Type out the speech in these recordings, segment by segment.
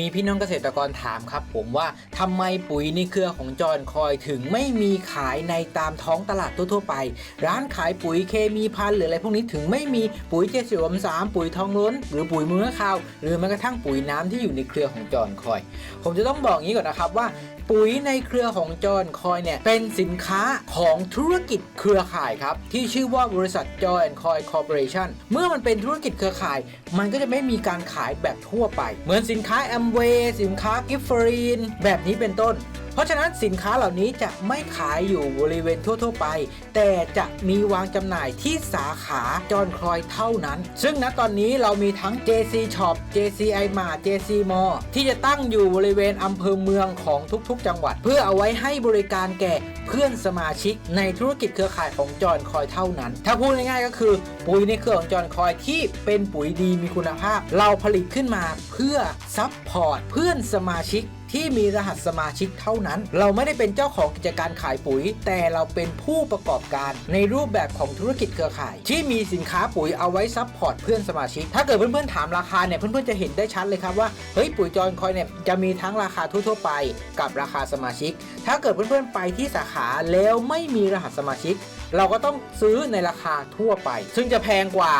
มีพี่น้องเกษตรกรถามครับผมว่าทำไมปุ๋ยในเครือของจอนคอยถึงไม่มีขายในตามท้องตลาดทั่วๆไป ร้านขายปุ๋ยเคมีพันหรืออะไรพวกนี้ถึงไม่มีปุ๋ยเจสิวมสามปุ๋ยทองล้น หรือปุ๋ยมือข้าว หรือแม้กระทั่งปุ๋ยน้ำที่อยู่ในเครือของจอนคอย ผมจะต้องบอกงี้ก่อนนะครับว่าปุ๋ยในเครือของจอห์นคอยเนี่ยเป็นสินค้าของธุรกิจเครือข่ายครับ ที่ชื่อว่าบริษัทจอห์นคอยคอร์ปอเรชั่นเมื่อมันเป็นธุรกิจเครือข่าย มันก็จะไม่มีการขายแบบทั่วไป เหมือนสินค้าแอมเวย์สินค้ากิฟฟรีนแบบนี้เป็นต้นเพราะฉะนั้นสินค้าเหล่านี้จะไม่ขายอยู่บริเวณทั่ว ๆ ไป แต่จะมีวางจำหน่ายที่สาขาจอนคอยเท่านั้น ซึ่งณตอนนี้เรามีทั้ง JC Shop JC i m a r JC Mall ที่จะตั้งอยู่บริเวณอำเภอเมืองของทุกๆ จังหวัด เพื่อเอาไว้ให้บริการแก่เพื่อนสมาชิกในธุรกิจเครือข่ายของจอนคอยเท่านั้น ถ้าพูดง่ายๆก็คือปุ๋ยในเครือของจอนคอยที่เป็นปุ๋ยดีมีคุณภาพ เราผลิตขึ้นมาเพื่อซัพพอร์ตเพื่อนสมาชิกที่มีรหัสสมาชิกเท่านั้น เราไม่ได้เป็นเจ้าของกิจการขายปุ๋ย แต่เราเป็นผู้ประกอบการในรูปแบบของธุรกิจเครือข่าย ที่มีสินค้าปุ๋ยเอาไว้ซัพพอร์ตเพื่อนสมาชิก ถ้าเกิดเพื่อนๆถามราคาเนี่ยเพื่อนๆจะเห็นได้ชัดเลยครับว่าเฮ้ยปุ๋ยจอยคอยเนี่ยจะมีทั้งราคาทั่วๆไป กับราคาสมาชิกถ้าเกิดเพื่อนๆไปที่สาขาแล้วไม่มีรหัสสมาชิก เราก็ต้องซื้อในราคาทั่วไป ซึ่งจะแพงกว่า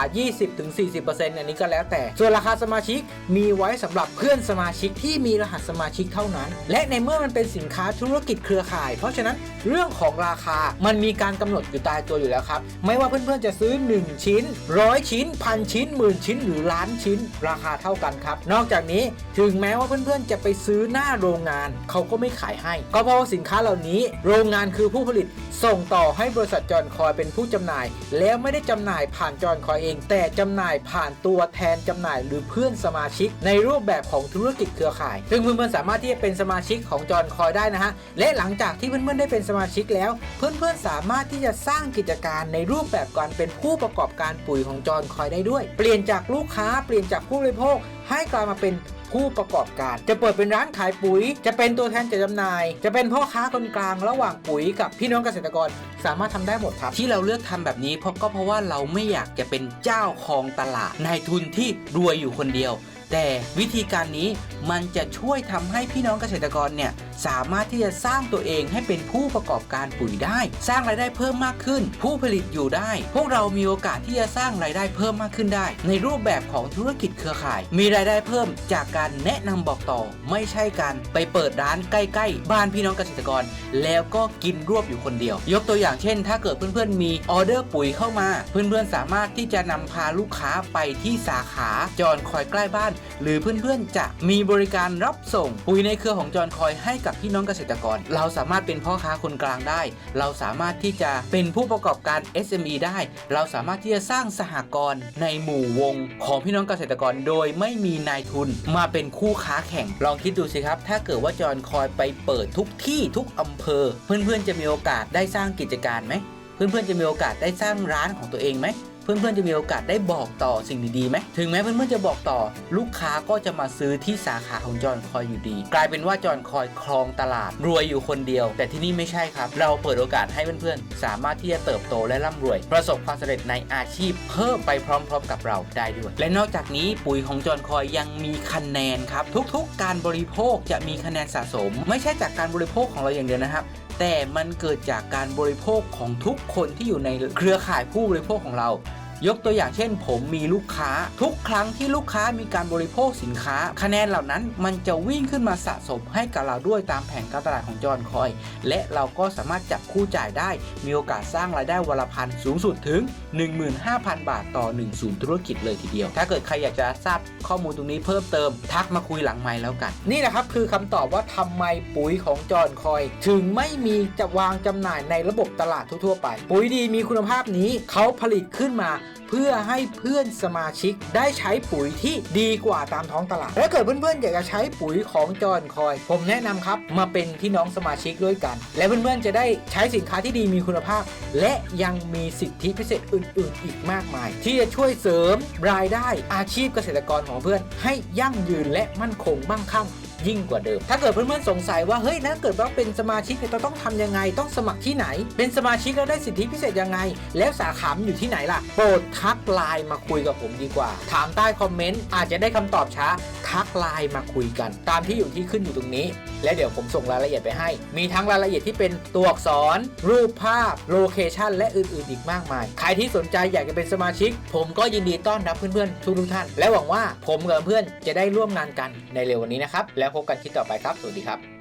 20-40%อันนี้ก็แล้วแต่ ส่วนราคาสมาชิกมีไว้สำหรับเพื่อนสมาชิกที่มีรหัสสมาชิกเท่านั้น และในเมื่อมันเป็นสินค้าธุรกิจเครือข่าย เพราะฉะนั้นเรื่องของราคามันมีการกำหนดอยู่ตายตัวอยู่แล้วครับ ไม่ว่าเพื่อนๆจะซื้อ 1 ชิ้นร้อยชิ้นพันชิ้นหมื่นชิ้นหรือล้านชิ้น ราคาเท่ากันครับ นอกจากนี้ถึงแม้ว่าเพื่อนๆจะไปซื้อหน้าโรงงาน เขาก็ไม่ขายให้ก็เพราะสินค้าเหล่านี้ โรงงานคือผู้ผลิต ส่งต่อให้บริษัทจอนคอยเป็นผู้จำหน่าย แล้วไม่ได้จำหน่ายผ่านจอนคอยเอง แต่จำหน่ายผ่านตัวแทนจำหน่ายหรือเพื่อนสมาชิก ในรูปแบบของธุรกิจเครือข่าย ซึ่งเพื่อนๆสามารถที่จะเป็นสมาชิกของจอนคอยได้นะฮะและหลังจากที่เพื่อนๆได้เป็นสมาชิกแล้ว เพื่อนๆสามารถที่จะสร้างกิจการในรูปแบบการเป็นผู้ประกอบการปุ๋ยของจอนคอยได้ด้วย เปลี่ยนจากลูกค้าเปลี่ยนจากผู้บริโภคให้กลายมาเป็น ผู้ประกอบการ จะเปิดเป็นร้านขายปุ๋ย จะเป็นตัวแทนจัดจำหน่าย จะเป็นพ่อค้าคนกลางระหว่างปุ๋ยกับพี่น้องเกษตรกรสามารถทำได้หมดครับ ที่เราเลือกทำแบบนี้เพราะก็เพราะว่าเราไม่อยากจะเป็นเจ้าของตลาดนายทุนที่รวยอยู่คนเดียว แต่วิธีการนี้มันจะช่วยทำให้พี่น้องเกษตรกรเนี่ยสามารถที่จะสร้างตัวเองให้เป็นผู้ประกอบการปุ๋ยได้ สร้างรายได้เพิ่มมากขึ้น ผู้ผลิตอยู่ได้ พวกเรามีโอกาสที่จะสร้างรายได้เพิ่มมากขึ้นได้ ในรูปแบบของธุรกิจเครือข่าย มีรายได้เพิ่มจากการแนะนำบอกต่อ ไม่ใช่การไปเปิดร้านใกล้ ๆ บ้านพี่น้องเกษตรกร แล้วก็กินรวบอยู่คนเดียว ยกตัวอย่างเช่น ถ้าเกิดเพื่อนๆ มีออเดอร์ปุ๋ยเข้ามา เพื่อนๆสามารถที่จะนำพาลูกค้าไปที่สาขาจอนคอยใกล้บ้านหรือเพื่อนๆจะมีบริการรับส่งปุ๋ยในเครือของจอนคอยให้กับพี่น้องเกษตรกร เราสามารถเป็นพ่อค้าคนกลางได้ เราสามารถที่จะเป็นผู้ประกอบการ SME ได้ เราสามารถที่จะสร้างสหกรณ์ในหมู่วงของพี่น้องเกษตรกร โดยไม่มีนายทุนมาเป็นคู่ค้าแข่ง ลองคิดดูสิครับ ถ้าเกิดว่าจอนคอยไปเปิดทุกที่ทุกอำเภอ เพื่อนๆจะมีโอกาสได้สร้างกิจการไหมเพื่อนๆจะมีโอกาสได้สร้างร้านของตัวเองไหม เพื่อนๆจะมีโอกาสได้บอกต่อสิ่งดีๆไหมถึงแม้เพื่อนๆจะบอกต่อ ลูกค้าก็จะมาซื้อที่สาขาของจอนคอยอยู่ดี กลายเป็นว่าจอนคอยครองตลาดรวยอยู่คนเดียว แต่ที่นี่ไม่ใช่ครับ เราเปิดโอกาสให้เพื่อนๆสามารถที่จะเติบโตและร่ำรวย ประสบความสำเร็จในอาชีพ เพิ่มไปพร้อม ๆ กับเราได้ด้วย และนอกจากนี้ปุ๋ยของจอนคอยยังมีคะแนนครับทุกๆ การบริโภคจะมีคะแนนสะสม ไม่ใช่จากการบริโภคของเราอย่างเดียวนะครับ แต่มันเกิดจากการบริโภคของทุกคนที่อยู่ในเครือข่ายผู้บริโภคของเรา ยกตัวอย่างเช่น ผมมีลูกค้า ทุกครั้งที่ลูกค้ามีการบริโภคสินค้า คะแนนเหล่านั้นมันจะวิ่งขึ้นมาสะสมให้กับเราด้วยตามแผนการตลาดของจอห์นคอย และเราก็สามารถจับคู่จ่ายได้ มีโอกาสสร้างรายได้วันละพันสูงสุดถึง 15,000 บาทต่อ1ศูนย์ธุรกิจเลยทีเดียว ถ้าเกิดใครอยากจะทราบข้อมูลตรงนี้เพิ่มเติม ทักมาคุยหลังไมค์แล้วกัน นี่แหละครับคือคำตอบว่าทำไมปุ๋ยของจอห์นคอย ถึงไม่มีจะวางจำหน่ายในระบบตลาดทั่วๆไป ปุ๋ยดีมีคุณภาพนี้เขาผลิตขึ้นมาเพื่อให้เพื่อนสมาชิกได้ใช้ปุ๋ยที่ดีกว่าตามท้องตลาดถ้าเกิดเพื่อนๆอยากจะใช้ปุ๋ยของจอห์นคอย ผมแนะนำครับมาเป็นพี่น้องสมาชิกด้วยกัน และเพื่อนๆจะได้ใช้สินค้าที่ดีมีคุณภาพ และยังมีสิทธิพิเศษอื่น ๆ อีกมากมาย ที่จะช่วยเสริมรายได้อาชีพเกษตรกรของเพื่อนให้ยั่งยืนและมั่นคงมั่งคั่ง ยิ่งกว่าเดิม ถ้าเกิดเพื่อนๆสงสัยว่าเฮ้ยถ้าเกิดว่าเป็นสมาชิกเราต้องทำยังไงต้องสมัครที่ไหน เป็นสมาชิกแล้วได้สิทธิพิเศษยังไง แล้วสาขาอยู่ที่ไหนล่ะ โปรดทักไลน์มาคุยกับผมดีกว่า ถามใต้คอมเมนต์อาจจะได้คำตอบช้าทักไลน์มาคุยกัน ตามที่อยู่ที่ขึ้นอยู่ตรงนี้ และเดี๋ยวผมส่งรายละเอียดไปให้ มีทั้งรายละเอียดที่เป็นตัวอักษร รูปภาพโลเคชันและอื่นๆ อีกมากมาย ใครที่สนใจอยากจะเป็นสมาชิก ผมก็ยินดีต้อนรับเพื่อนๆทุกๆท่าน และหวังว่าผมกับเพื่อนจะได้ร่วมงานกันในเร็ววันนี้นะครับแล้วพบกันคลิปต่อไปครับ สวัสดีครับ